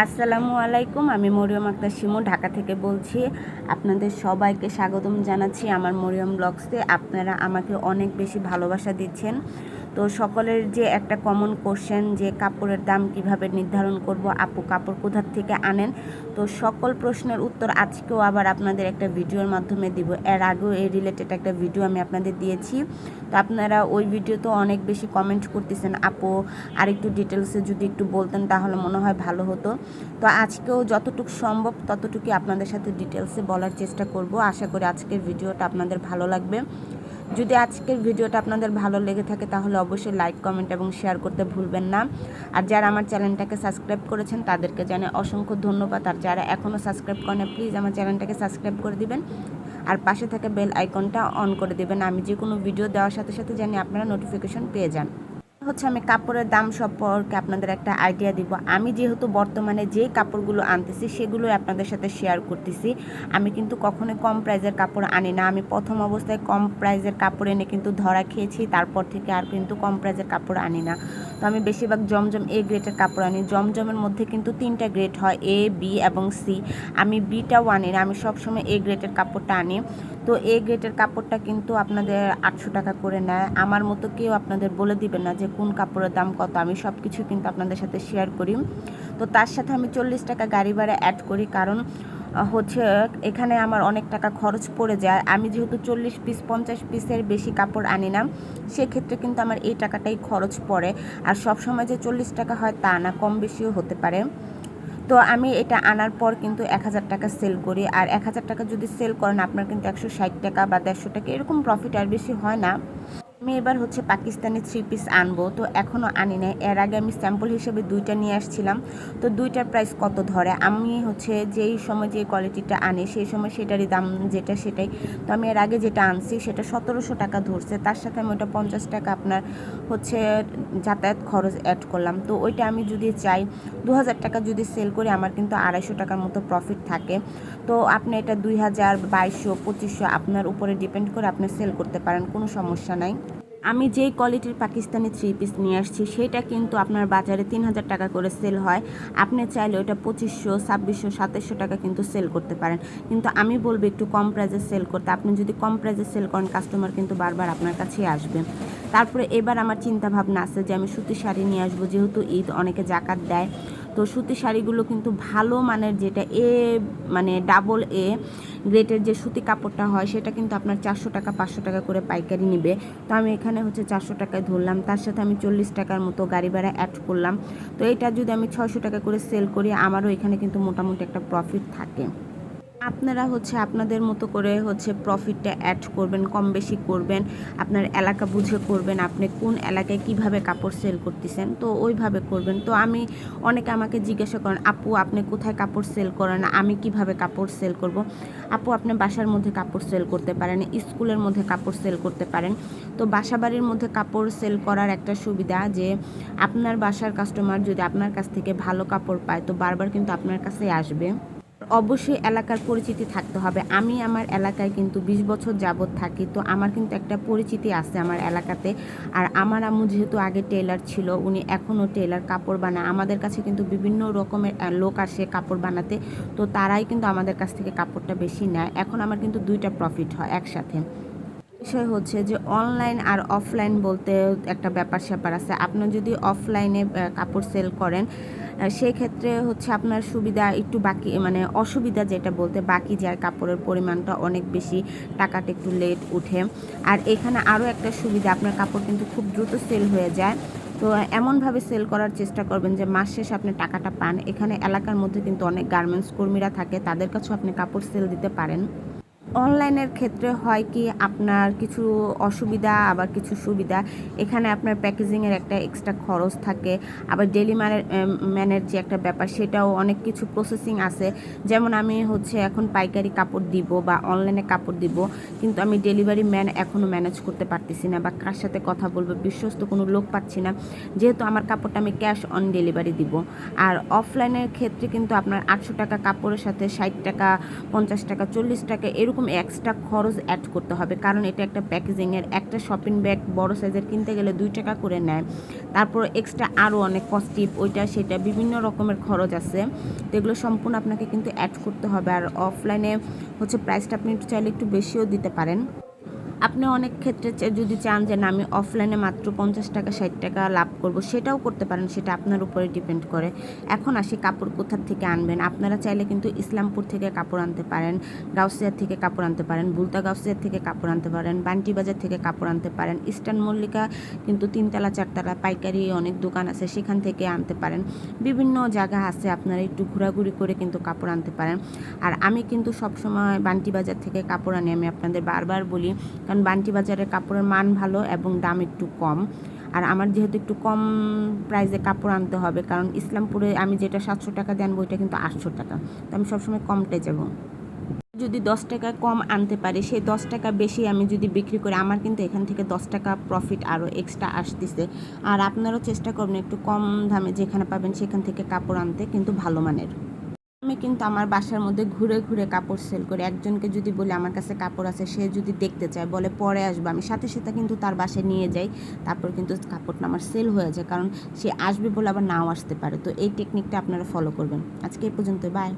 আসসালামু আলাইকুম, আমি মরিয়ম আক্তার শিমু, ঢাকা থেকে বলছি আপনাদের সবাইকে স্বাগতম জানাচ্ছি আমার মরিয়ম ব্লগসে। আপনারা আমাকে অনেক বেশি ভালোবাসা দিচ্ছেন। তো সকলের যে একটা কমন কোশ্চেন যে কাপড়ের দাম কীভাবে নির্ধারণ করব, আপু কাপড় কোথার থেকে আনেন? তো সকল প্রশ্নের উত্তর আজকেও আবার আপনাদের একটা ভিডিওর মাধ্যমে দিব। এর আগেও এই রিলেটেড একটা ভিডিও আমি আপনাদের দিয়েছি। তো আপনারা ওই ভিডিওতে অনেক বেশি কমেন্ট করতেছেন। আপু আর একটু ডিটেলসে যদি একটু বলতেন তাহলে মনে হয় ভালো হতো। তো আজকেও যতটুকু সম্ভব ততটুকুই আপনাদের সাথে ডিটেলসে বলার চেষ্টা করব। আশা করি আজকের ভিডিওটা আপনাদের ভালো লাগবে। যদি আজকের ভিডিওটা আপনাদের ভালো লেগে থাকে, তাহলে অবশ্যই লাইক কমেন্ট এবং শেয়ার করতে ভুলবেন না। আর যারা আমার চ্যানেলটাকে সাবস্ক্রাইব করেছেন, তাদেরকে জানে অসংখ্য ধন্যবাদ। আর যারা এখনও সাবস্ক্রাইব করেন প্লিজ আমার চ্যানেলটাকে সাবস্ক্রাইব করে দিবেন। আর পাশে থাকা বেল আইকনটা অন করে দেবেন। আমি যে কোনো ভিডিও দেওয়ার সাথে সাথে জানি আপনারা নোটিফিকেশন পেয়ে যান। হচ্ছে আমি কাপড়ের দাম সম্পর্কে আপনাদের একটা আইডিয়া দিব। আমি যেহেতু বর্তমানে যে কাপড়গুলো আনতেছি সেগুলো আপনাদের সাথে শেয়ার করতেছি। আমি কিন্তু কখনোই কম প্রাইজের কাপড় আনি না। আমি প্রথম অবস্থায় কম প্রাইজের কাপড় এনে কিন্তু ধরা খেয়েছি, তারপর থেকে আর কিন্তু কম প্রাইজের কাপড় আনি না। তো আমি বেশিরভাগ জমজম এ গ্রেডের কাপড় আনি। জমজমের মধ্যে কিন্তু তিনটা গ্রেড হয় এ বি এবং সি আমি বিটাও আনি না আমি সবসময় এ গ্রেডের কাপড়টা আনি। তো এ গ্রেডের কাপড়টা কিন্তু আপনাদের আটশো টাকা করে নেয়। আমার মতো কেউ আপনাদের বলে দিবেন না যে কোন কাপড়ের দাম কত। আমি সব কিছু কিন্তু আপনাদের সাথে শেয়ার করি। তো তার সাথে আমি চল্লিশ টাকা গাড়ি ভাড়া অ্যাড করি। কারণ হচ্ছে এখানে আমার অনেক টাকা খরচ পড়ে যায়। আমি যেহেতু চল্লিশ পিস, পঞ্চাশ পিসের বেশি কাপড় আনি না, সেক্ষেত্রে কিন্তু আমার এই টাকাটাই খরচ পড়ে। আর সব সময় যে চল্লিশ টাকা হয় তা না, কম বেশিও হতে পারে। তো আমি এটা আনার পর কিন্তু এক হাজার টাকা সেল করি। আর এক হাজার টাকা যদি সেল করেন, আপনার কিন্তু একশো ষাট টাকা বা দেড়শো টাকা, এরকম প্রফিট আর বেশি হয় না। আমি এবার হচ্ছে পাকিস্তানি থ্রি পিস আনব। তো এখনও আনি নাই। এর আগে আমি স্যাম্পল হিসেবে দুইটা নিয়ে আসছিলাম। তো দুইটার প্রাইস কত ধরে? আমি হচ্ছে যেই সময় যে কোয়ালিটিটা আনি, সেই সময় সেটারই দাম যেটা সেটাই। তো আমি এর আগে যেটা আনছি, সেটা সতেরোশো টাকা ধরছে। তার সাথে আমি ওটা পঞ্চাশ টাকা আপনার হচ্ছে যাতায়াত খরচ অ্যাড করলাম। তো ওইটা আমি যদি চাই দু হাজার টাকা যদি সেল করি, আমার কিন্তু আড়াইশো টাকার মতো প্রফিট থাকে। তো আপনি এটা দুই হাজার বাইশশো, পঁচিশশো আপনার উপরে ডিপেন্ড করে আপনি সেল করতে পারেন, কোনো সমস্যা নাই। আমি যেই কোয়ালিটির পাকিস্তানি থ্রি পিস নিয়ে আসছি, সেটা কিন্তু আপনার বাজারে তিন হাজার টাকা করে সেল হয়। আপনি চাইলে ওটা পঁচিশশো, ছাব্বিশশো, সাতাশশো টাকা কিন্তু সেল করতে পারেন। কিন্তু আমি বলব একটু কম প্রাইজে সেল করতে। আপনি যদি কম প্রাইজে সেল করেন কাস্টমার কিন্তু বারবার আপনার কাছেই আসবে। তারপরে এবার আমার চিন্তা ভাবনা আছে যে আমি সুতি শাড়ি নিয়ে আসব, যেহেতু ঈদ অনেকে জাকাত দেয়। তো সুতি শাড়িগুলো কিন্তু ভালো মানের যেটা এ মানে ডাবল এ গ্রেটের যে সুতি কাপড়টা হয়, সেটা কিন্তু আপনার চারশো টাকা, পাঁচশো টাকা করে পাইকারি নিবে। তো আমি এখানে হচ্ছে চারশো টাকায় ধরলাম, তার সাথে আমি চল্লিশ টাকার মতো গাড়ি ভাড়া অ্যাড করলাম। তো এটা যদি আমি ছয়শো টাকা করে সেল করি, আমারও এখানে কিন্তু মোটামুটি একটা প্রফিট থাকে। আপনারা হচ্ছে আপনাদের মতো করে হচ্ছে প্রফিটটা অ্যাড করবেন কম বেশি করবেন, আপনার এলাকা বুঝে করবেন আপনি কোন এলাকায় কীভাবে কাপড় সেল করতেছেন, তো ওইভাবে করবেন। তো আমি অনেকে আমাকে জিজ্ঞাসা করেন, আপু, আপনি কোথায় কাপড় সেল করেন? আমি কীভাবে কাপড় সেল করব? আপু, আপনি বাসার মধ্যে কাপড় সেল করতে পারেন, স্কুলের মধ্যে কাপড় সেল করতে পারেন। তো বাসা বাড়ির মধ্যে কাপড় সেল করার একটা সুবিধা যে, আপনার বাসার কাস্টমার যদি আপনার কাছ থেকে ভালো কাপড় পায়, তো বারবার কিন্তু আপনার কাছেই আসবে। অবশ্যই এলাকার পরিচিতি থাকতে হবে। আমি আমার এলাকায় কিন্তু বিশ বছর যাবৎ থাকি, তো আমার কিন্তু একটা পরিচিতি আছে আমার এলাকাতে। আর আমার আম্মু যেহেতু আগে টেলার ছিল, উনি এখনও টেলার কাপড় বানায়। আমাদের কাছে কিন্তু বিভিন্ন রকমের লোক আসে কাপড় বানাতে, তো তারাই কিন্তু আমাদের কাছ থেকে কাপড়টা বেশি নেয়। এখন আমার কিন্তু দুইটা প্রফিট হয় একসাথে। বিষয় হচ্ছে যে অনলাইন আর অফলাইন বলতে একটা ব্যাপার স্যাপার আছে। আপনি যদি অফলাইনে কাপড় সেল করেন সেই ক্ষেত্রে হচ্ছে আপনার সুবিধা একটু বাকি মানে অসুবিধা যেটা বলতে বাকি যায় কাপড়ের পরিমাণটা অনেক বেশি, টাকাটা একটু লেট উঠে। আর এখানে আরও একটা সুবিধা, আপনার কাপড় কিন্তু খুব দ্রুত সেল হয়ে যায়। তো এমনভাবে সেল করার চেষ্টা করবেন যে মাস শেষে আপনি টাকাটা পান। এখানে এলাকার মধ্যে কিন্তু অনেক গার্মেন্টস কর্মীরা থাকে, তাদের কাছেও আপনি কাপড় সেল দিতে পারেন। অনলাইনের ক্ষেত্রে হয় কি আপনার কিছু অসুবিধা, আবার কিছু সুবিধা? এখানে আপনার প্যাকেজিংয়ের একটা এক্সট্রা খরচ থাকে। আবার ডেলি ম্যানের ম্যানের যে একটা ব্যাপার, সেটাও অনেক কিছু প্রসেসিং আছে। যেমন আমি হচ্ছে এখন পাইকারি কাপড় দিব বা অনলাইনে কাপড় দিব, কিন্তু আমি ডেলিভারি ম্যান এখনও ম্যানেজ করতে পারতেছি না বা কার সাথে কথা বলব, বিশ্বস্ত কোনো লোক পাচ্ছি না। যেহেতু আমার কাপড়টা আমি ক্যাশ অন ডেলিভারি দিব। আর অফলাইনের ক্ষেত্রে কিন্তু আপনার আটশো টাকা কাপড়ের সাথে ষাট টাকা, পঞ্চাশ টাকা, চল্লিশ টাকা, এরকম রকম এক্সট্রা খরচ অ্যাড করতে হবে। কারণ এটা একটা প্যাকেজিংয়ের একটা শপিং ব্যাগ বড় সাইজের কিনতে গেলে দুই টাকা করে নেয়। তারপর এক্সট্রা আরও অনেক কস্টিপ ওইটা, সেটা, বিভিন্ন রকমের খরচ আছে। তো এগুলো সম্পূর্ণ আপনাকে কিন্তু অ্যাড করতে হবে। আর অফলাইনে হচ্ছে প্রাইসটা আপনি একটু চাইলে একটু বেশিও দিতে পারেন। আপনি অনেক ক্ষেত্রে যদি চান যে না, আমি অফলাইনে মাত্র পঞ্চাশ টাকা, ষাট টাকা লাভ করব, সেটাও করতে পারেন, সেটা আপনার উপরে ডিপেন্ড করে। এখন আসি কাপড় কোথার থেকে আনবেন? আপনারা চাইলে কিন্তু ইসলামপুর থেকে কাপড় আনতে পারেন গাউসিয়ার থেকে কাপড় আনতে পারেন, বুলতা গাউসিয়ার থেকে কাপড় আনতে পারেন, বান্টি বাজার থেকে কাপড় আনতে পারেন, ইস্টার্ন মল্লিকা কিন্তু তিনতলা, চারতলা, পাইকারি অনেক দোকান আছে, সেখান থেকে আনতে পারেন। বিভিন্ন জায়গা আছে, আপনারা একটু ঘোরাঘুরি করে কিন্তু কাপড় আনতে পারেন। আর আমি কিন্তু সবসময় বান্টি বাজার থেকে কাপড় আনি, আমি আপনাদের বারবার বলি কারণ বান্টি বাজারের কাপড়ের মান ভালো এবং দাম একটু কম। আর আমার যেহেতু একটু কম প্রাইসে কাপড় আনতে হবে, কারণ ইসলামপুরে আমি যেটা সাতশো টাকা দেন ওইটা কিন্তু আটশো টাকা। তো আমি সবসময় কমটে যাব। যদি দশ টাকা কম আনতে পারি, সেই দশ টাকা বেশি আমি যদি বিক্রি করি, আমার কিন্তু এখান থেকে দশ টাকা প্রফিট আরও এক্সট্রা আসতেছে। আর আপনারাও চেষ্টা করবেন একটু কম দামে যেখানে পাবেন সেখান থেকে কাপড় আনতে, কিন্তু ভালো মানের। আমি কিন্তু আমার বাসার মধ্যে ঘুরে ঘুরে কাপড় সেল করি। একজনকে যদি বলি, আমার কাছে কাপড় আছে, সে যদি দেখতে চায়, বলে, পরে আসব। আমি সাথে সাথে কিন্তু তার বাসায় নিয়ে যাই। তারপর কিন্তু কাপড়টা আমার সেল হয়ে যায়, কারণ সে আসবে বলে আবার নাও আসতে পারে। তো এই টেকনিকটা আপনারা ফলো করবেন। আজকে এই পর্যন্ত বাই